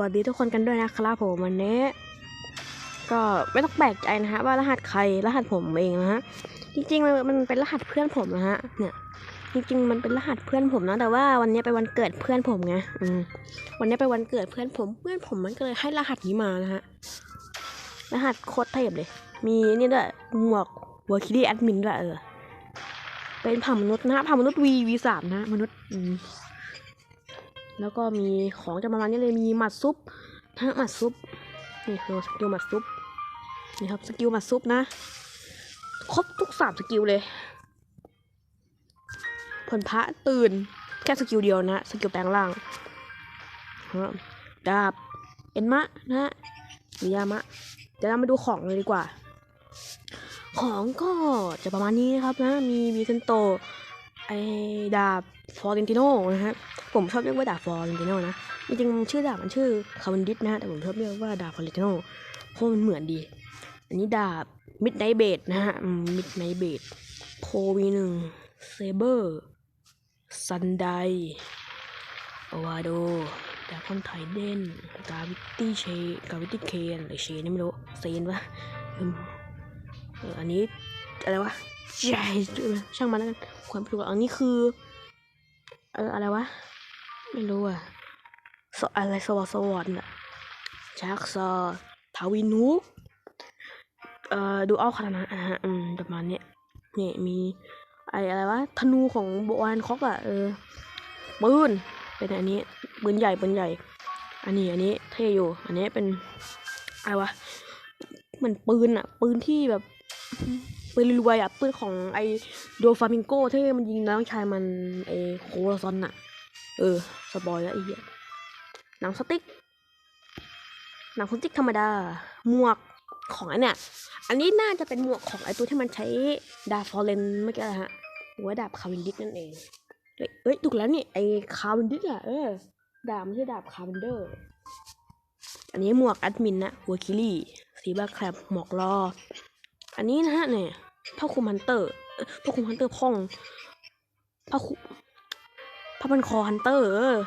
วัสดีทุกคนกันด้วยนะครับผมวันนี้ ก็ไม่ต้องแปลกใจนะฮะว่ารหัสใครรหัสผมเองนะฮะจริงๆมันมันเป็นรหัสเพื่อนผมนะฮะเนี่ยจริงๆมันเป็นรหัสเพื่อนผมนะแต่ว่าวันนี้ไปนวันเกิดเพื่อนผมไงอืมวันนี้ไปนวันเกิดเพื่อนผมเพื่อนผมมันก็เลยให้รหัสนี้มานะฮะรหัสโคตรเทพเลย มีนี่ด้วยหมวกวอคิลี่แอดมินด้วยเออเป็นผ่ามนุษย์นะฮะผ่ามนุษย์วีวีสามนะมนุษย์อืม แล้วก็มีของจะประมาณนี้เลยมีหมัดซุปทั้งหมัดซุปนี่คือสกิลหมัดซุปนี่ครับสกิลหมัดซุปนะ ครบทุกสามสกิลเลยผลพระตื่นแค่สกิลเดียวนะสกิลแปลงร่างดาบเอ็นมะนะฮะหรือยามะเดี๋ยวเรามาดูของเลยดีกว่า ของก็จะประมาณนี้นะครับนะ มีวีเซนโต ไอดาบฟอร์เรนติโนนะฮะผมชอบเรียกว่าดาบฟอร์เรนติโนนะจริงๆชื่อดาบมันชื่อคาวันดิสนะฮะแต่ผมชอบเรียกว่าดาบฟอร์เรนติโนเพราะมันเหมือนดี อันนี้ดาบมิดไนเบดนะฮะมิดไนเบดโพวีหนึ่งเซเบอร์ซันไดอวาโดดาบคอนไทเดนกาวิตี้เชกาวิตี้เคนหรือเชนี่ไม่รู้เซนปะอันนี้อะไรวะ ใช่ช่างมันแล้วกันความรู้อันนี้คือ เอออะไรวะ ไม่รู้อะสอะไรสวอสวอนอะชักซอทาวินุเอ่อดูเอาคานะนะฮะอืมประมาณเนี้ยนี่มีไออะไรวะธนูของโบวานคอกอะเออปืนเป็นอันนี้ปืนใหญ่ปืนใหญ่ อันนี้อันนี้เท่อยู่ อันนี้เป็นอะไรวะเหมือนปืนอะปืนที่แบบ ปืนรวยๆอะปืนของไอโดฟามิงโก้ที่มันยิงน้องชายมันไอโคลาซอนอะเออสปอยแล้วไอ้เหี้ยหนังสติ๊กหนังสติ๊กธรรมดาหมวกของอันเนี้ยอันนี้น่าจะเป็นหมวกของไอตัวที่มันใช้ดาฟอร์เรนเมื่อกี้แหละฮะหรือว่าดาบคาวินดิสนั่นเองเอ้ยถูกแล้วนี่ไอคาวินดิสอะเออดาบไม่ใช่ดาบคาวินเดอร์ อันนี้หมวกแอดมินนะหัวคิลี่ สีบาแครบหมวกรอ อันนี้นะฮะเนี่ยพ่อคุมฮันเตอร์พวกคุมฮันเตอร์พ่องพระคุพระพันคอฮันเตอร์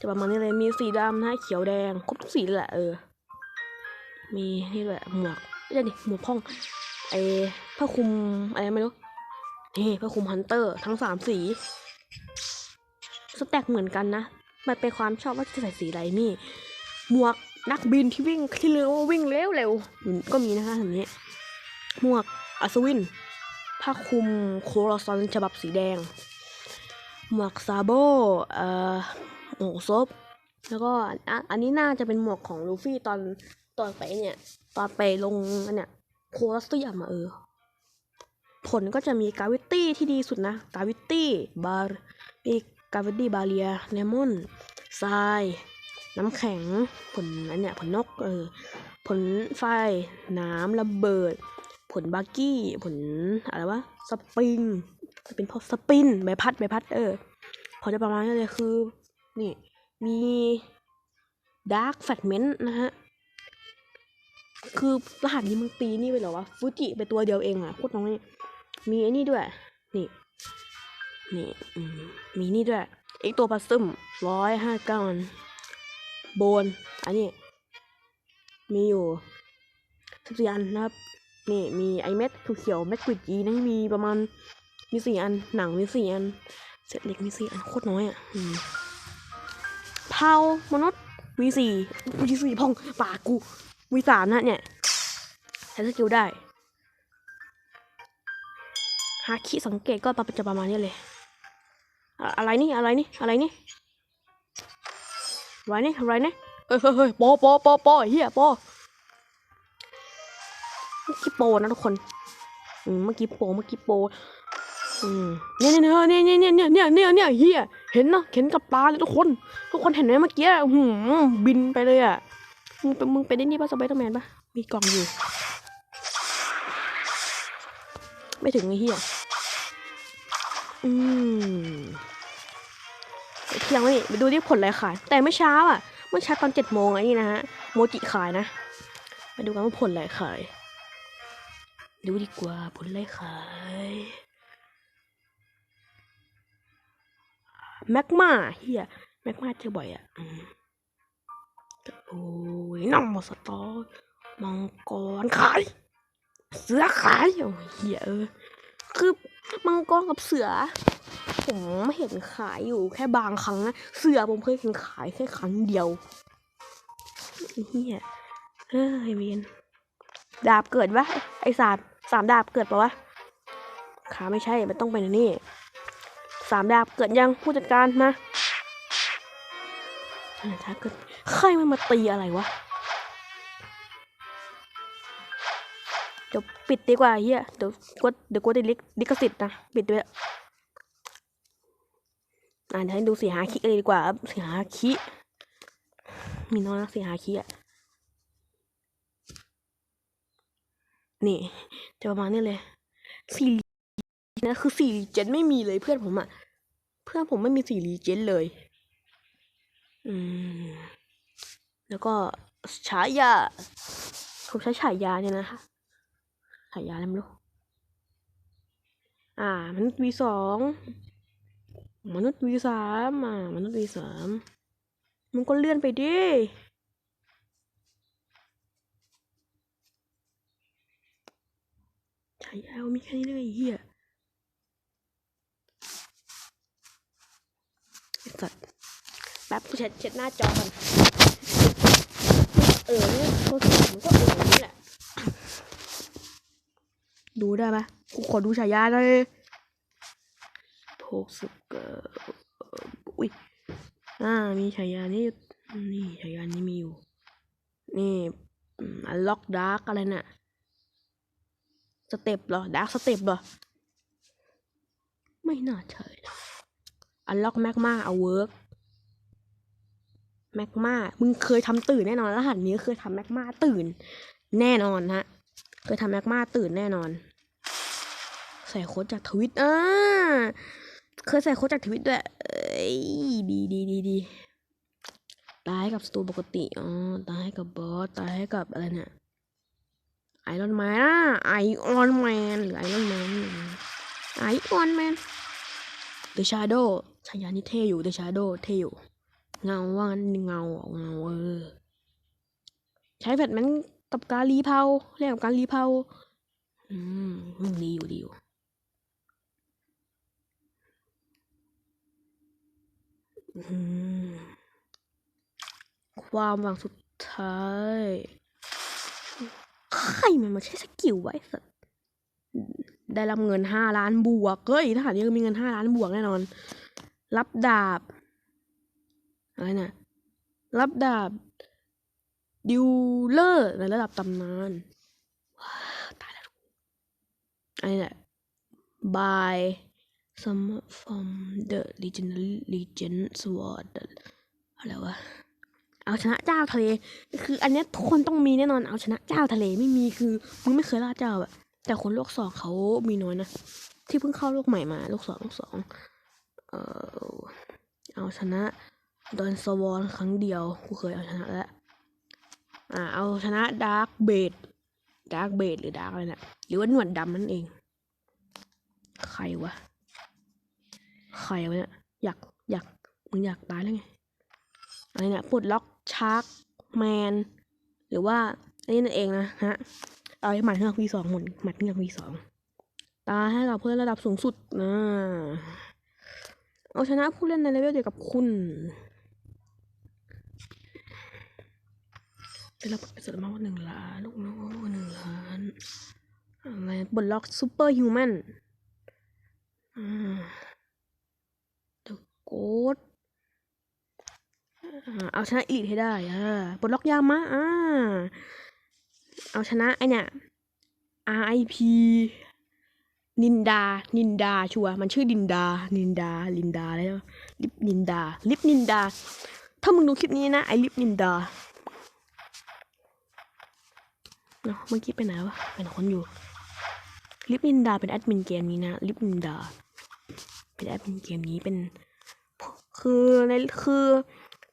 จะประมาณนี้เลยมีสีดำนะเขียวแดงครบทุกสีลยแหละเออ มีนี่แหละหมวกไม่ใช่ดิหมวกพ่องไอ้ผ้าคลุมอะไรไม่รู้นี่ผ้าคลุมฮันเตอร์ทั้งสามสีสแต็กเหมือนกันนะมันเป็นความชอบว่าจะใส่สีอะไรนี่หมวก นักบินที่วิ่งที่เร็ววิ่งเร็วเร็วก็มีนะคะแบบนี้ หมวกอัศวิน ผ้าคลุมโคลอซอนฉบับสีแดง หมวกซาโบเอ่อหมวกซบ แล้วก็อันอันนี้น่าจะเป็นหมวกของลูฟี่ตอนตอนไปเนี่ย ตอนไปลงอันเนี่ยโคลอสเซียมอะเออ ผลก็จะมีกาวิตี้ที่ดีสุดนะ กาวิตี้บาร์มีกาวิตี้บาเรียเลมอนทราย น้ำแข็งผลอันเนี้ยผลนกเออผลไฟน้ำระเบิด ผลบาร์กี้ผลอะไรวะสปริงจะเป็นพวกสปินใบพัดใบพัด เออ พอจะประมาณนี้เลยคือ นี่ มีดาร์กแฟกเมนต์นะฮะ คือรหัสนี้มึงตีนี่ไปเหรอวะฟูจิไปตัวเดียวเองอะโคตรน้อยมีไอ้นี่ด้วย นี่ นี่มีนี่ด้วยเอ็กตัวพัซซึมร้อยห้าเก้าอัน โบน อันนี้ มีอยู่สิบสี่อันนะครับ นี่มีไอเม็ดเขียวเม็ดกวิดจีนั่มีประมาณ มีสี่อัน หนังมีสี่อัน เศษเหล็กมีสี่อันโคตรน้อยอะเผามนุษย์วีสี่วีสี่พองปากกูวีสามนะเนี่ยใช้สกิลได้ฮาคิสังเกตก็จะประมาณนี้เลย อะไรนี่ อะไรนี่ อะไรนี่ ไรนี่ไรนี่เฮ้ยเฮ้ยเฮ้ยโปโปโปโปเฮียโปเมื่อกี้โปนะทุกคนอืมเมื่อกี้โปเมื่อกี้โปอืมเนี่ยเนี่ยเนี่ยเนี่ยเนี่ยเนี่ยเนี่ยเนี่ยเฮียเห็นเนาะเห็นกับตาเลยทุกคน ทุกคนเห็นไหมเมื่อกี้หืมบินไปเลยอะมึงเป็นมึงเป็นไอ้นี่ป่ะสไปเดอร์แมนป่ะมีกล่องอยู่ ไม่ถึงไอ้เฮียอืม ยงแล้วนี่ไปดูที่ผลอะไรขาย แต่ไม่เช้าอะ เมื่อเช้าตอนเจ็ดโมงไอ้นี่นะฮะ โมจิขายนะ ไปดูกันว่าผลอะไรขาย ดูดีกว่าผลไรขายแมกมาเฮียแมกมาเจอบ่อยอะโอ้ยน้องมอสตอมังกรขาย เสือขายโอ้ยเหี้ยเออคือ มังกรกับเสือ ผมเห็นขายอยู่แค่บางครั้งนะ เสือผมเคยเห็นขายแค่ครั้งเดียวเฮียเฮ้ยเวียนดาบเกิดวะไอสามสามดาบเกิดปะวะขาไม่ใช่ มันต้องเป็นนี่สามดาบเกิดยังผู้จัดการมาถ้าเกิดใครมันมาตีอะไรวะ ดี๋ยวปิดดีกว่าเฮียเดี๋ยวกดเดี๋ยวกดดลิขลิขสิทธิ์นะปิดด้วยอ่านให้ดูสีหาคิเลยดีกว่าครับสีหาคิมีน้อยนะสีหาคิอะนี่จะประมาณนี้เลยสี่นะคือสี่รีเจนไม่มีเลยเพื่อนผมอะเพื่อนผมไม่มีสี่รีเจนเลย อืม แล้วก็ฉายาผมใช้ฉายาเนี่ยนะคะ ฉายาอะไรม่รู้อ่ามนุษย์วีสองมนุษย์วีสามอ่ามนุษย์วีสามมันก็เลื่อนไปดิฉายามีแค่นี้เลยเฮียสัตว์แป๊บกูเช็ดเช็ดหน้าจอกันเออเนี่ยโทรศัพท์มันก็เอออย่างนี่แหละ ดูได้ไหมกูขอดูฉายาหน่อยหกสิบเก้าอุ้ยอ่ามีฉายานี่นี่ฉายานี้มีอยู่ นี่อันล็อกดาร์กอะไรน่ะสเต็ปเหรอดาร์กสเต็ปเหรอ ไม่น่าใช่นะอันล็อกแมกมาเอาเวิร์กแมกมามึงเคยทำตื่นแน่นอนรหัสนี้เคยทำแมกมาตื่น แน่นอนฮะ เคยทำแมกมาตื่นแน่นอน ใส่โค้ดจากทวิตอ่าเคยใส่โค้ดจากทวิตด้วยดีดีดีดีตายกับสตูปกติอ๋อตายกับบอสตายกับอะไรเนี่ยไอรอนแมนอะไอออนแมนหรือไอรอนแมนไอออนแมนเดอะชาร์โดฉายานี่เท่อยู่เดอะชาร์โดเท่อยู่เงาว่างั้นเงาเงาเออใช้แฟลชแมน กับการรีเพาเรียกกับการรีเพาอืมมึงดีอยู่ดีอยู่อืมความหวังสุดท้ายใครมันมาใช้สกิลไว้สัตว์ได้รับเงินห้าล้านบวกเฮ้ยทหารยังมีเงินห้าล้านบวกแน่นอน รับดาบอะไรนะรับดาบ ดิวเลอร์ในระดับตำนานว้าตายแล้วอันนี้แหละ by some from the legendary legend sword อะไรวะ เอาชนะเจ้าทะเล คืออันนี้ทุกคนต้องมีแน่นอน เอาชนะเจ้าทะเลไม่มีคือมึงไม่เคยล่าเจ้าอะแต่คนโลกสองเขามีน้อยนะ ที่เพิ่งเข้าโลกใหม่มาโลกสองโลกสองเออเอาชนะดอนสวอนครั้งเดียวกูเคยเอาชนะแล้ว อ่าเอาชนะดาร์กเบดดาร์กเบดหรือดาร์กอะไรนะหรือว่าหนวดดำนั่นเอง ใครวะ ใครวะเนี่ยอยากอยากมึงอยากตายแล้วไงอะไรเนี่ยปลดล็อกชาร์กแมนหรือว่าอันนี้นั่นเองนะฮะเอาให้หมัดเงือกวีสองหมุนหมัดเงือกวีสองตาให้กับเพื่อนระดับสูงสุดนะเอาชนะผู้เล่นในเลเวลเดียวกับคุณ ได้รับผลสมมาว่าหนึ่งล้าน ลูกน้องหนึ่งล้านอะไรปลดล็อกซูเปอร์ฮิวแมนอ่า The Ghost อ่าเอาชนะอีลิทให้ได้อ่าปลดล็อกยามะอ่าเอาชนะไอเนี่ย RIP นินดา นินดา ชัวร์มันชื่อดินดา นินดา ลินดาแล้วลิปนินดา ลิปนินดา ถ้ามึงดูคลิปนี้นะ ไอลิปนินดา เมื่อกี้ไปไหนวะเป็นคนอยู่ ลิปนินดาเป็นแอดมินเกมนี้นะ ลิปนินดา เป็นแอดมินเกมนี้เป็น คือในคือ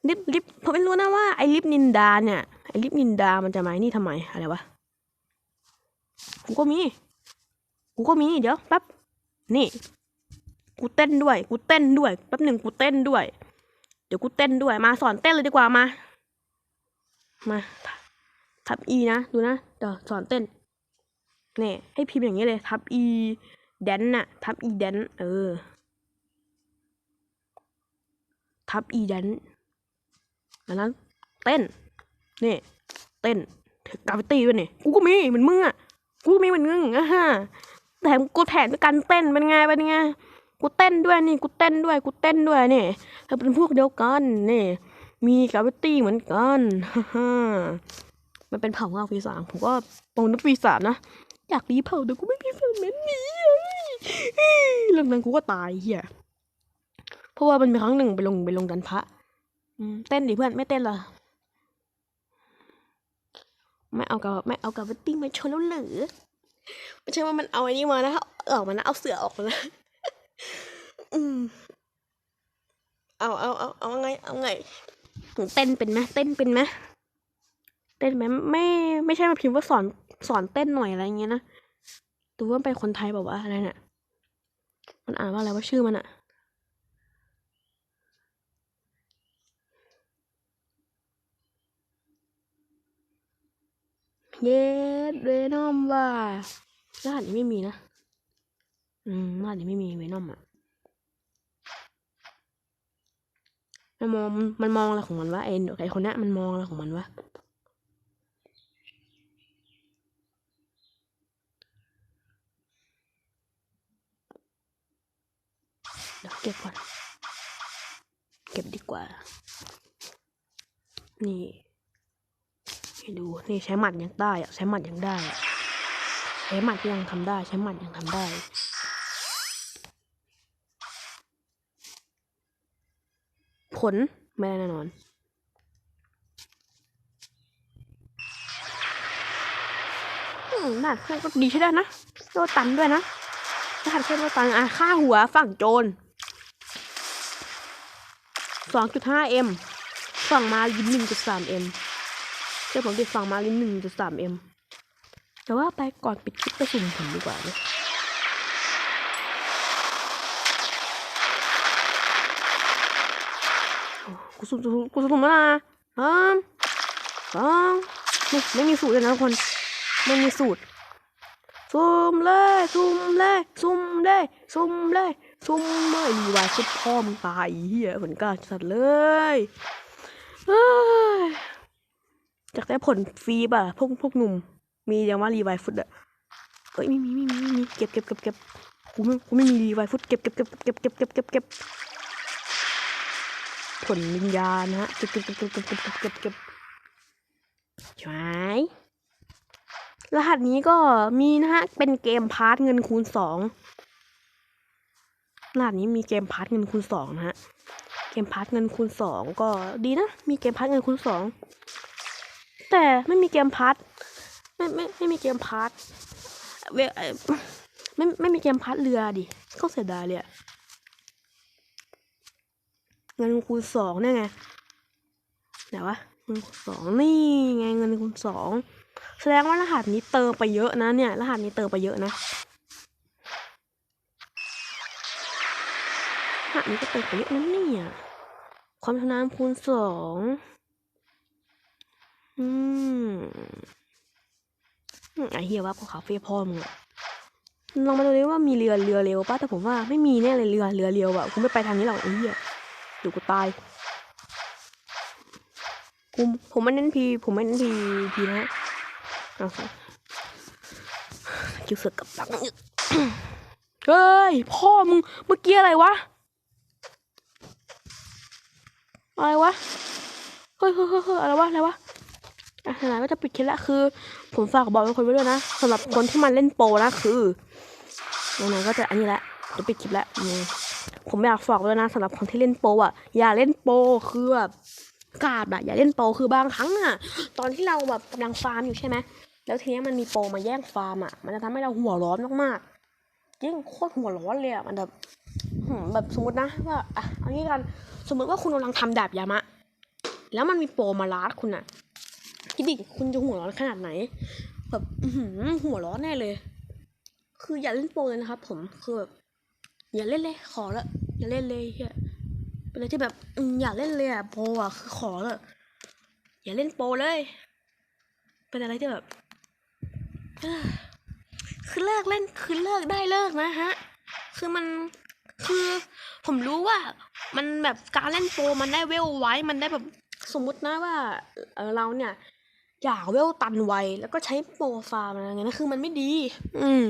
ลิปลิปผมไม่รู้นะว่าไอลิปนินดาเนี่ยไอลิปนินดามันจะมาไอ้นี่ทำไมอะไรวะกูก็มี กูก็มีเดี๋ยวแป๊บนี่ กูเต้นด้วย กูเต้นด้วยแป๊บหนึ่งกูเต้นด้วย เดี๋ยวดี๋ยวกูเต้นด้วยมาสอนเต้นเลยดีกว่ามา มา ทับอีนะ ดูนะ เดี๋ยวสอนเต้นเนี่ยให้พิมพ์อย่างนี้เลย ทับอีแดนน่ะ ทับอีแดนเออ ทับอีแดนแล้วนั้นเต้นนี่เต้นกราฟิตี้ด้วยนี่กูก็มีเหมือนมึงอะกูก็มีเหมือนมึงอะฮะแถมกูแถมด้วยการเต้นเป็นไงเป็นไงกูเต้นด้วยนี่กูเต้นด้วยกูเต้นด้วยนี่เราเป็นพวกเดียวกันนี่มีกราฟิตี้เหมือนกันฮ่า มันเป็นเผ่าเงาปีศาจผมก็ปองนึกปีศาจนะ อยากรีเผ่าแต่กูไม่มีส่วนนั้นนี้เรื่องนั้นกูก็ตายเฮียเพราะว่ามันมีครั้งหนึ่งไปลงไปลงดันพระอืมเต้นดิเพื่อนไม่เต้นเหรอไม่เอากับไม่เอากับตี้มาชนแล้วหรือไม่ใช่ว่ามันเอาไอ้นี่มานะเอออกมานะเอาเสือออกมานะอืมเอาเอาเอาเอาไง เอาไงเต้นเป็นไหมเต้นเป็นไหม ต้นไหมไม่ไม่ใช่มาพิมพ์ว่าสอนสอนเต้นหน่อยอะไรเงี้ยนะดูว่าเป็นคนไทยแบบว่าอะไรเนี่ยมันอ่านว่าอะไรว่าชื่อมันอะเยสเวนอมว่ารหัสนี้ไม่มีนะ อืมรหัสนี้ไม่มีเวนอมอะมันมองมันมองอะไรของมันวะไอ้ไอ้คนนี้มันมองอะไรของมันวะ เก็บก่อน เก็บดีกว่า นี่ให้ดู นี่ใช้หมัดยังได้อะใช้หมัดยังได้อะใช้หมัดยังทำได้ ใช้หมัดยังทำได้ ผลไม่ได้แน่นอนอืมรหัสเพื่อนก็ดีใช่ได้นะโดตันด้วยนะรหัสเพื่อนโดตันอะค่าหัวฝั่งโจร สองจุดห้าเอ็มฝั่งมาลินหนึ่งจุดสามเอ็มเจ้าผมติดฝั่งมาลินหนึ่งจุดสามเอ็มแต่ว่าไปก่อนปิดคลิปไปสุ่มผลดีกว่าเนี่ยกูสุ่มกูสุ่มแล้วนะสามสองไม่ไม่มีสูตรเลยนะทุกคน ไม่มีสูตรสุ่มเลยสุ่มเลยสุ่มเลยสุ่มเลย สุ่มเลยมีวายชุดพ่อมึงตายเฮียผลกาสัตว์เลยเฮ้ยอยากได้ผลฟรีป่ะ พวกพวกหนุ่ม มียังว่ารีไวฟุตอะเอ้ยไม่มีไม่มีไม่มีเก็บเก็บเก็บเก็บกูไม่กูไม่มีรีไวฟุตเก็บเก็บเก็บเก็บเก็บเก็บเก็บเก็บผลวิญญาณนะฮะเก็บเก็บเก็บเก็บเก็บเก็บเก็บเก็บเก็บใช่รหัสนี้ก็มีนะฮะ เป็นเกมพาร์ทเงินคูณสอง รหัสนี้มีเกมพาร์ทเงินคูณสองนะฮะ เกมพาร์ทเงินคูณสองก็ดีนะ มีเกมพาร์ทเงินคูณสองแต่ไม่มีเกมพาร์ทไม่ไม่ไม่มีเกมพาร์ทเวไม่ไม่มีเกมพาร์ทเรือดิก็เสียดายเลยอะเงินคูณสองเนี่ยไงไหนวะเงินคูณสองนี่ไงเงินคูณสองแสดงว่ารหัสนี้เติมไปเยอะนะเนี่ย รหัสนี้เติมไปเยอะนะ รหันี้ก็เติมไปเยอะนะเนี่ย ความชำนาญคูณสอง อืมไอเฮียว่าพวกคาเฟ่พ่อมึงอะลองมาดูดิว่ามีเรือเรือเร็วป่ะแต่ผมว่าไม่มีแน่เลยเรือเรือเร็วอะกูไม่ไปทางนี้หรอกไอ้เหี้ยเดี๋ยวกูตายกูผมไม่เน้นพีผมไม่เน้นพีพีนะเอาสิคิวเสือกกับหลังเฮ้ยพ่อมึงเมื่อกี้อะไรวะ อะไรวะเฮ้ยเฮ้ยเฮ้ยเฮ้ยอะไรวะ อะไรวะอะไหนก็จะปิดคลิปละคือ ผมฝากบอกทุกคนไว้ด้วยนะสำหรับคนที่มันเล่นโปรนะคือไหนๆก็จะอันนี้ละจะปิดคลิปละอืมผมอยากฝากไว้ด้วยนะสำหรับคนที่เล่นโปรอะอย่าเล่นโปรคือแบบกาดอะอย่าเล่นโปรคือบางครั้งอะตอนที่เราแบบกำลังฟาร์มอยู่ใช่ไหมแล้วทีนี้มันมีโปรมาแย่งฟาร์มอะมันจะทำให้เราหัวร้อนมากๆยิ่งโคตรหัวร้อนเลยอะมันแบบ แบบสมมตินะว่าอะเอางี้กันสมมติว่าคุณกำลังทำดาบยามะ แล้วมันมีโปรมาลาดคุณอะคิดดิคุณจะหัวร้อนขนาดไหน แบบหัวร้อนแน่เลย คืออย่าเล่นโปรเลยนะครับ ผมคือแบบอย่าเล่นเลย ขอละอย่าเล่นเลยเฮียเป็นอะไรที่แบบอืมอยาเล่นเลยอะโปรอะคือขอลยอย่าเล่นโปรเลย เป็นอะไรที่แบบคือเลิกเล่นคือเลิกได้เลิกนะฮะ คือมัน คือผมรู้ว่า มันแบบการเล่นโปรมันได้เวลไว้ มันได้แบบสมมุตินะว่าเราเนี่ย อยากเวลตันไวแล้วก็ใช้โปรฟาร์มอะไรเงี้ยนะคือมันไม่ดี อืม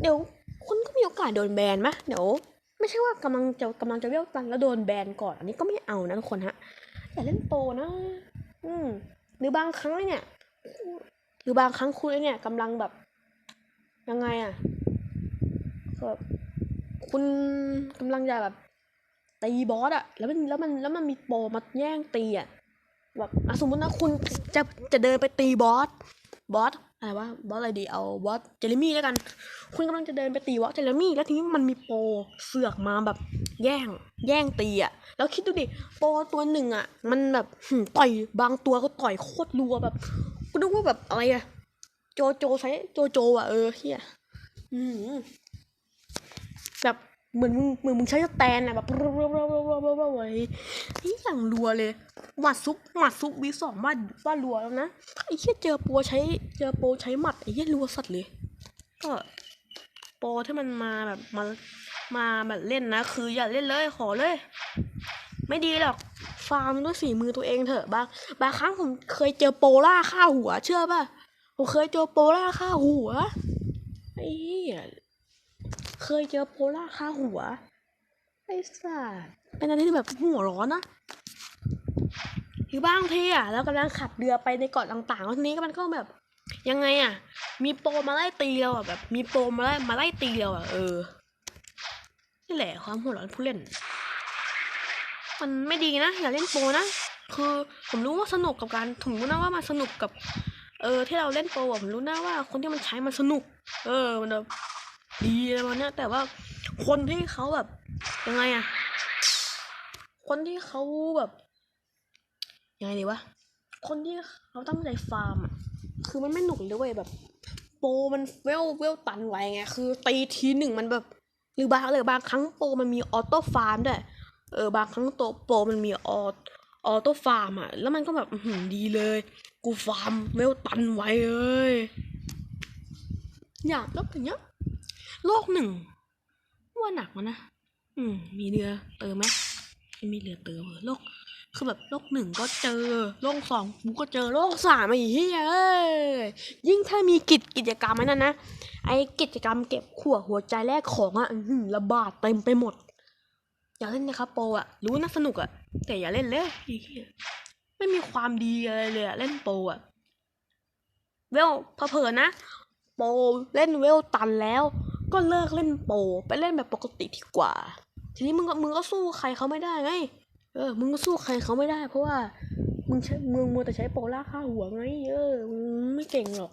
เดี๋ยวคุณก็มีโอกาสโดนแบนไหมเดี๋ยวไม่ใช่ว่ากำลังจะกำลังจะเวลตันแล้วโดนแบนก่อนอันนี้ก็ไม่เอานะทุกคนฮะอย่าเล่นโปรนะ อืม หรือบางครั้งเนี่ย หรือบางครั้งคุณเนี่ยกำลังแบบยังไงอะแบบ คุณกำลังจะแบบตีบอสอะแล้วมันแล้วมันแล้วมันมีโปรมาแย่งตีอะแบบอะสมมตินะคุณจะจะเดินไปตีบอสบอสอะไรวะบอสอะไรดีเอาบอสเจลิมี่แล้วกัน คุณกำลังจะเดินไปตีบอสเจลิมี่แล้วทีนี้มันมีโปรเสือกมาแบบแย่งแย่งตีอะแล้วคิดดูดิโปรตัวหนึ่งอะมันแบบต่อยบางตัวก็ต่อยโคตรรัวแบบกูนึกว่าแบบอะไรอะโจโจใช้โจโจอะเออเฮียอืม แบบเหมือนมึงเหมือนมึงใช้สแตนอะแบบรัวรัวรัวรัวรัวรัวรัวไว้นี่อย่างรัวเลยหมัดซุปหมัดซุปวีสองว่าว่ารัวแล้วนะไอ้เหี้ยเจอโปรใช้เจอโปใช้หมัดไอ้เหี้ยรัวสัตว์เลยก็โปรที่มันมาแบบมามาแบบเล่นนะ คืออย่าเล่นเลยขอเลย ไม่ดีหรอกฟาร์มด้วยฝีมือตัวเองเถอะบางบางครั้งผมเคยเจอโปล่าฆ่าหัว เชื่อป่ะผมเคยเจอโปล่าฆ่าหัวไอ้เหี้ย เคยเจอโพล่าค่าหัว ไอ้สัสเป็นอะไรที่แบบหัวร้อนนะหรือบ้างทีอะเรากำลังขับเรือไปในเกาะต่างๆแล้วทีนี้ก็มันก็แบบ ยังไงอะ มีโปมาไล่ตีเราอะแบบ มีโปมาไล่มาไล่ตีเราอะเออนี่แหละความหัวร้อนผู้เล่น มันไม่ดีนะอย่าเล่นโปนะคือผมรู้ว่าสนุกกับการผมรู้นะว่ามันสนุกกับ เออ ที่เราเล่นโปผมรู้นะว่าคนที่มันใช้มันสนุก เออมันแบบ ดีอะไรประมาณเนี้ยแต่ว่าคนที่เขาแบบยังไงอะคนที่เขาแบบยังไงดีวะคนที่เขาตั้งใจฟาร์มอะคือมันไม่หนุกเลยเว้ยแบบ โปรมันเวลเวลตันไวไงคือตีทีหนึ่งมันแบบหรือบางหรือบางครั้งโปรมันมีออโต้ฟาร์มด้วยเออบางครั้งโตโปรมันมีออออโต้ฟาร์มอะแล้วมันก็แบบหืดีเลย กูฟาร์มเวลตันไว้เอ้ยอยากแล้วอย่างเงี้ย โลกหนึ่งว่าหนักมันนะ อืม มีเรือเติมไหมไม่มีเรือเติมเหรอโลก คือแบบโลกหนึ่งก็เจอ โลกสองกูก็เจอ โลกสามไอ้เหี้ยเอ้ยยิ่งถ้ามีกิจกิจกรรมไอ้นั่นนะ ไอ้กิจกรรมเก็บขวดหัวใจแรกของอะระบาดเต็มไปหมด อย่าเล่นนะครับโปอะ รู้นะสนุกอะ แต่อย่าเล่นเลยไอ้เหี้ยไม่มีความดีอะไรเลยอะเล่นโปอะ เวลเผลอนะ โปเล่นเวลตันแล้ว ก็เลิกเล่นโปไปเล่นแบบปกติดีกว่า ทีนี้มึงก็มึงก็สู้ใครเขาไม่ได้ไง เออ มึงก็สู้ใครเขาไม่ได้ เพราะว่ามึงใช้มึงมัวแต่ใช้โปล่าค่าหัวไงเออมึงไม่เก่งหรอก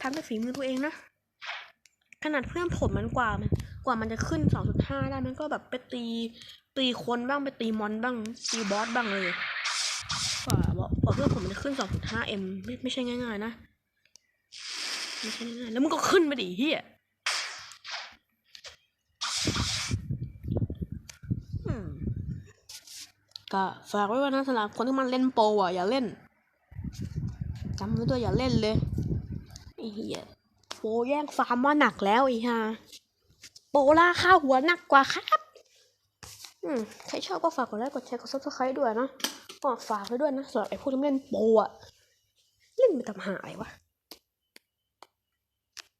ทำด้วยฝีมือตัวเองนะขนาดเพื่อนผมมันกว่ามันกว่ามันจะขึ้นสองจุดห้าได้มันก็แบบไปตี ตีคนบ้างไปตีมอนบ้างตีบอสบ้างเลยกว่าบอกเพื่อนผมมันจะขึ้นสองจุดห้าเอ็มไม่ไม่ใช่ง่ายๆนะไม่ใช่ง่ายๆแล้วมึงก็ขึ้นไปดิเฮียอืม ก็ฝากไว้ว่านะสำหรับคนที่มันเล่นโปรอะอย่าเล่นจำไว้ด้วยอย่าเล่นเลยไอ้เหี้ยโปรแย่งฟาร์มว่าหนักแล้วไอ้ห่าโปรล่าข้าวหัวหนักกว่าครับอืมใครชอบก็ฝากกดไลค์กดแชร์กดซับสไครต์ด้วยนะก็ฝากไว้ด้วยนะสำหรับไอ้พวกที่เล่นโปรอะเล่นไปทำหาอะไรวะ